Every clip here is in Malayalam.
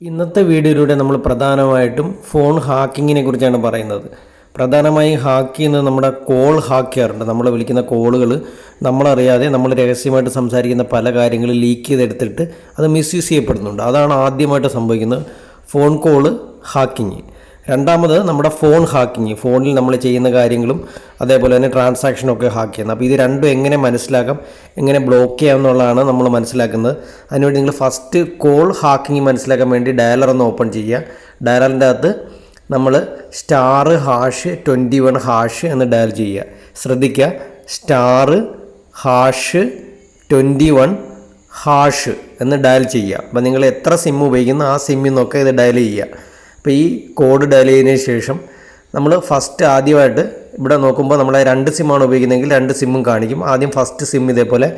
ഇന്നത്തെ വീഡിയോയിലൂടെ നമ്മൾ പ്രധാനമായിട്ടും ഫോൺ ഹാക്കിങ്ങിനെ കുറിച്ചാണ് പറയുന്നത്. പ്രധാനമായും ഹാക്ക് ചെയ്യുന്നത് നമ്മുടെ കോൾ ഹാക്ക് ചെയ്യാറുണ്ട്. നമ്മൾ വിളിക്കുന്ന കോളുകൾ നമ്മളറിയാതെ നമ്മൾ രഹസ്യമായിട്ട് സംസാരിക്കുന്ന പല കാര്യങ്ങളും ലീക്ക് ചെയ്തെടുത്തിട്ട് അത് മിസ്യൂസ് ചെയ്യപ്പെടുന്നുണ്ട്. അതാണ് ആദ്യമായിട്ട് സംഭവിക്കുന്നത് ഫോൺ കോൾ ഹാക്കിങ്. രണ്ടാമത് നമ്മുടെ ഫോൺ ഹാക്കിങ്. ഫോണിൽ നമ്മൾ ചെയ്യുന്ന കാര്യങ്ങളും അതേപോലെ തന്നെ ട്രാൻസാക്ഷനൊക്കെ ഹാക്ക് ചെയ്യുന്നത്. അപ്പോൾ ഇത് രണ്ടും എങ്ങനെ മനസ്സിലാക്കാം എങ്ങനെ ബ്ലോക്ക് ചെയ്യാം എന്നുള്ളതാണ് നമ്മൾ മനസ്സിലാക്കുന്നത്. അതിനുവേണ്ടി നിങ്ങൾ ഫസ്റ്റ് കോൾ ഹാക്കിങ് മനസ്സിലാക്കാൻ വേണ്ടി ഡയലർ ഒന്ന് ഓപ്പൺ ചെയ്യുക. ഡയലറിന്റെ അകത്ത് നമ്മൾ star hash twenty one hash എന്ന് ഡയൽ ചെയ്യുക. ശ്രദ്ധിക്കുക. Star hash twenty one hash എന്ന് ഡയൽ ചെയ്യുക. അപ്പോൾ നിങ്ങൾ എത്ര സിം ഉപയോഗിക്കുന്നു ആ സിമ്മിൽ നിന്നൊക്കെ ഇത് ഡയൽ ചെയ്യുക. അപ്പോൾ ഈ കോഡ് ഡയൽ ചെയ്തതിന് ശേഷം നമ്മൾ ഫസ്റ്റ് ആദ്യമായിട്ട് ഇവിടെ നോക്കുമ്പോൾ നമ്മളെ രണ്ട് സിമ്മാണ് ഉപയോഗിക്കുന്നതെങ്കിൽ രണ്ട് സിമ്മും കാണിക്കും. ആദ്യം ഫസ്റ്റ് സിം ഇതേപോലെ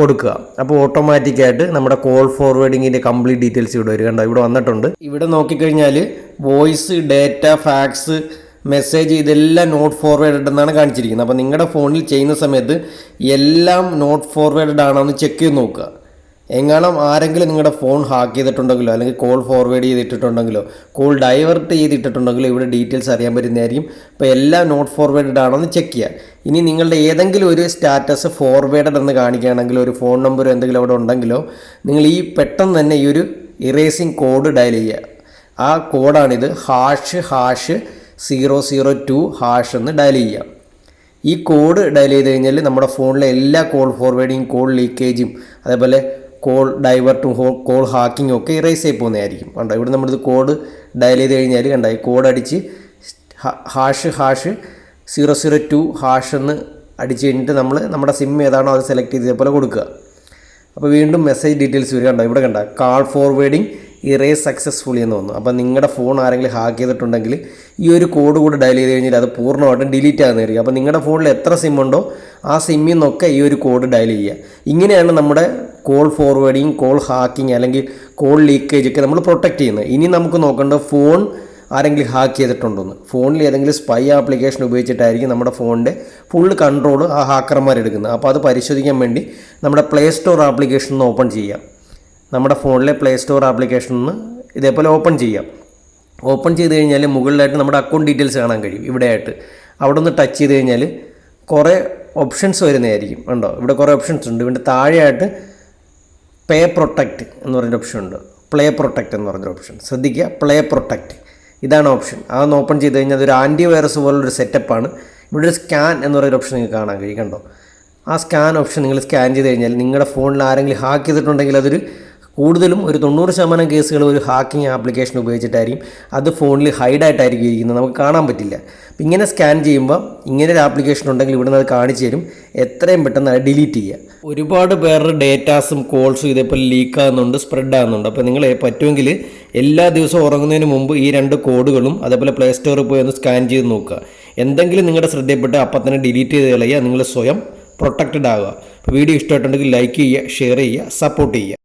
കൊടുക്കുക. അപ്പോൾ ഓട്ടോമാറ്റിക്കായിട്ട് നമ്മുടെ കോൾ ഫോർവേഡിങ്ങിന്റെ കംപ്ലീറ്റ് ഡീറ്റെയിൽസ് ഇവിടെ വരും. കണ്ടോ? ഇവിടെ വന്നിട്ടുണ്ട്. ഇവിടെ നോക്കിക്കഴിഞ്ഞാൽ വോയിസ് ഡേറ്റ ഫാക്സ് മെസ്സേജ് ഇതെല്ലാം നോട്ട് ഫോർവേഡ് എന്നാണ് കാണിച്ചിരിക്കുന്നത്. അപ്പോൾ നിങ്ങളുടെ ഫോണിൽ ചെയ്യുന്ന സമയത്ത് എല്ലാം നോട്ട് ഫോർവേഡ് ആണോ എന്ന് ചെക്ക് ചെയ്ത് നോക്കുക. എങ്ങാനും ആരെങ്കിലും നിങ്ങളുടെ ഫോൺ ഹാക്ക് ചെയ്തിട്ടുണ്ടെങ്കിലോ അല്ലെങ്കിൽ കോൾ ഫോർവേഡ് ചെയ്തിട്ടുണ്ടെങ്കിലോ കോൾ ഡൈവേർട്ട് ചെയ്തിട്ടുണ്ടെങ്കിലോ ഇവിടെ ഡീറ്റെയിൽസ് അറിയാൻ പറ്റുന്നതായിരിക്കും. അപ്പോൾ എല്ലാം നോട്ട് ഫോർവേഡഡ് ആണെന്ന് ചെക്ക് ചെയ്യുക. ഇനി നിങ്ങളുടെ ഏതെങ്കിലും ഒരു സ്റ്റാറ്റസ് ഫോർവേഡഡ് എന്ന് കാണിക്കുകയാണെങ്കിലോ ഒരു ഫോൺ നമ്പറോ എന്തെങ്കിലും അവിടെ ഉണ്ടെങ്കിലോ നിങ്ങൾ ഈ പെട്ടെന്ന് തന്നെ ഈ ഒരു ഇറേസിങ് കോഡ് ഡയൽ ചെയ്യുക. ആ കോഡാണിത് hash hash zero zero two hash എന്ന് ഡയൽ ചെയ്യുക. ഈ കോഡ് ഡയൽ ചെയ്ത് കഴിഞ്ഞാൽ നമ്മുടെ ഫോണിലെ എല്ലാ കോൾ ഫോർവേഡിങ് കോൾ ലീക്കേജും അതേപോലെ കോൾ ഡൈവേർട്ടും കോൾ ഹാക്കിങ്ങും ഒക്കെ ഇറേസ് ആയി പോകുന്നതായിരിക്കും. കണ്ടോ? ഇവിടെ നമ്മളിത് കോഡ് ഡയൽ ചെയ്ത് കഴിഞ്ഞാൽ കണ്ടായി കോഡ് അടിച്ച് hash hash zero zero two hash എന്ന് അടിച്ച് കഴിഞ്ഞിട്ട് നമ്മൾ നമ്മുടെ സിം ഏതാണോ അത് സെലക്ട് ചെയ്ത് ഇതേപോലെ കൊടുക്കുക. അപ്പോൾ വീണ്ടും മെസ്സേജ് ഡീറ്റെയിൽസ് വരിക കണ്ടോ? ഇവിടെ കണ്ട? കാൾ ഫോർവേഡിങ് ഇറേസ് സക്സസ്ഫുള്ളി എന്ന് തോന്നുന്നു. അപ്പോൾ നിങ്ങളുടെ ഫോൺ ആരെങ്കിലും ഹാക്ക് ചെയ്തിട്ടുണ്ടെങ്കിൽ ഈ ഒരു കോഡ് കൂടെ ഡയൽ ചെയ്ത് കഴിഞ്ഞാൽ അത് പൂർണമായിട്ടും ഡിലീറ്റ് ആകുന്നതായിരിക്കും അപ്പോൾ നിങ്ങളുടെ ഫോണിൽ എത്ര സിം ഉണ്ടോ ആ സിമ്മിൽ നിന്നൊക്കെ ഈ ഒരു കോഡ് ഡയൽ ചെയ്യുക. ഇങ്ങനെയാണ് നമ്മുടെ കോൾ ഫോർവേഡിങ് കോൾ ഹാക്കിങ് അല്ലെങ്കിൽ കോൾ ലീക്കേജ് ഒക്കെ നമ്മൾ പ്രൊട്ടക്റ്റ് ചെയ്യുന്നത് ഇനി നമുക്ക് നോക്കേണ്ടത് ഫോൺ ആരെങ്കിലും ഹാക്ക് ചെയ്തിട്ടുണ്ടോന്ന്. ഫോണിൽ ഏതെങ്കിലും സ്പൈ ആപ്ലിക്കേഷൻ ഉപയോഗിച്ചിട്ടായിരിക്കും നമ്മുടെ ഫോണിന്റെ ഫുൾ കൺട്രോൾ ആ ഹാക്കർമാർ എടുക്കുന്നത്. അപ്പോൾ അത് പരിശോധിക്കാൻ വേണ്ടി നമ്മുടെ പ്ലേ സ്റ്റോർ ആപ്ലിക്കേഷൻ ഒന്ന് ഓപ്പൺ ചെയ്യാം. നമ്മുടെ ഫോണിലെ പ്ലേ സ്റ്റോർ ആപ്ലിക്കേഷൻ ഒന്ന് ഇതേപോലെ ഓപ്പൺ ചെയ്യാം. ഓപ്പൺ ചെയ്ത് കഴിഞ്ഞാൽ മുകളിലായിട്ട് നമ്മുടെ അക്കൗണ്ട് ഡീറ്റെയിൽസ് കാണാൻ കഴിയും. ഇവിടെയായിട്ട്. അവിടെ ഒന്ന് ടച്ച് ചെയ്ത് കഴിഞ്ഞാൽ കുറേ ഓപ്ഷൻസ് വരുന്നതായിരിക്കും. ഉണ്ടോ? ഇവിടെ കുറേ ഓപ്ഷൻസ് ഉണ്ട്. ഇവിടെ താഴെയായിട്ട് പേ പ്രൊട്ടക്റ്റ് എന്ന് പറഞ്ഞൊരു ഓപ്ഷൻ ഉണ്ട്. പ്ലേ പ്രൊട്ടക്റ്റ് എന്ന് പറഞ്ഞൊരു ഓപ്ഷൻ ശ്രദ്ധിക്കുക. പ്ലേ പ്രൊട്ടക്റ്റ് ഇതാണ് ഓപ്ഷൻ അതൊന്ന് ഓപ്പൺ ചെയ്ത് കഴിഞ്ഞാൽ അതൊരു ആന്റി വൈറസ് പോലുള്ളൊരു സെറ്റപ്പാണ് ഇവിടെ ഒരു സ്കാൻ എന്ന് പറയുന്ന ഓപ്ഷൻ നിങ്ങൾക്ക് കാണാൻ കഴിയും. കണ്ടോ? ആ സ്കാൻ ഓപ്ഷൻ നിങ്ങൾ സ്കാൻ ചെയ്ത് കഴിഞ്ഞാൽ നിങ്ങളുടെ ഫോണിൽ ആരെങ്കിലും ഹാക്ക് ചെയ്തിട്ടുണ്ടെങ്കിൽ അതൊരു കൂടുതലും ഒരു തൊണ്ണൂറ് ശതമാനം കേസുകൾ ഒരു ഹാക്കിംഗ് ആപ്ലിക്കേഷൻ ഉപയോഗിച്ചിട്ടായിരിക്കും അത് ഫോണിൽ ഹൈഡായിട്ടായിരിക്കും ഇരിക്കുന്നത്. നമുക്ക് കാണാൻ പറ്റില്ല. അപ്പം ഇങ്ങനെ സ്കാൻ ചെയ്യുമ്പോൾ ഇങ്ങനെ ഒരു ആപ്ലിക്കേഷൻ ഉണ്ടെങ്കിൽ ഇവിടെ നിന്ന് അത് കാണിച്ചു തരും. എത്രയും പെട്ടെന്ന് അത് ഡിലീറ്റ് ചെയ്യുക. ഒരുപാട് പേരുടെ ഡേറ്റാസും കോൾസും ഇതേപോലെ ലീക്ക് ആകുന്നുണ്ട് സ്പ്രെഡ് ആകുന്നുണ്ട്. അപ്പോൾ നിങ്ങൾ പറ്റുമെങ്കിൽ എല്ലാ ദിവസവും ഉറങ്ങുന്നതിന് മുമ്പ് ഈ രണ്ട് കോഡുകളും അതേപോലെ പ്ലേ സ്റ്റോറിൽ പോയി ഒന്ന് സ്കാൻ ചെയ്ത് നോക്കുക. എന്തെങ്കിലും നിങ്ങളുടെ ശ്രദ്ധയപ്പെട്ട് അപ്പം തന്നെ ഡിലീറ്റ് ചെയ്ത് കളയുക. നിങ്ങൾ സ്വയം പ്രൊട്ടക്റ്റഡ് ആകുക വീഡിയോ ഇഷ്ടമായിട്ടുണ്ടെങ്കിൽ ലൈക്ക് ചെയ്യുക ഷെയർ ചെയ്യുക സപ്പോർട്ട് ചെയ്യുക.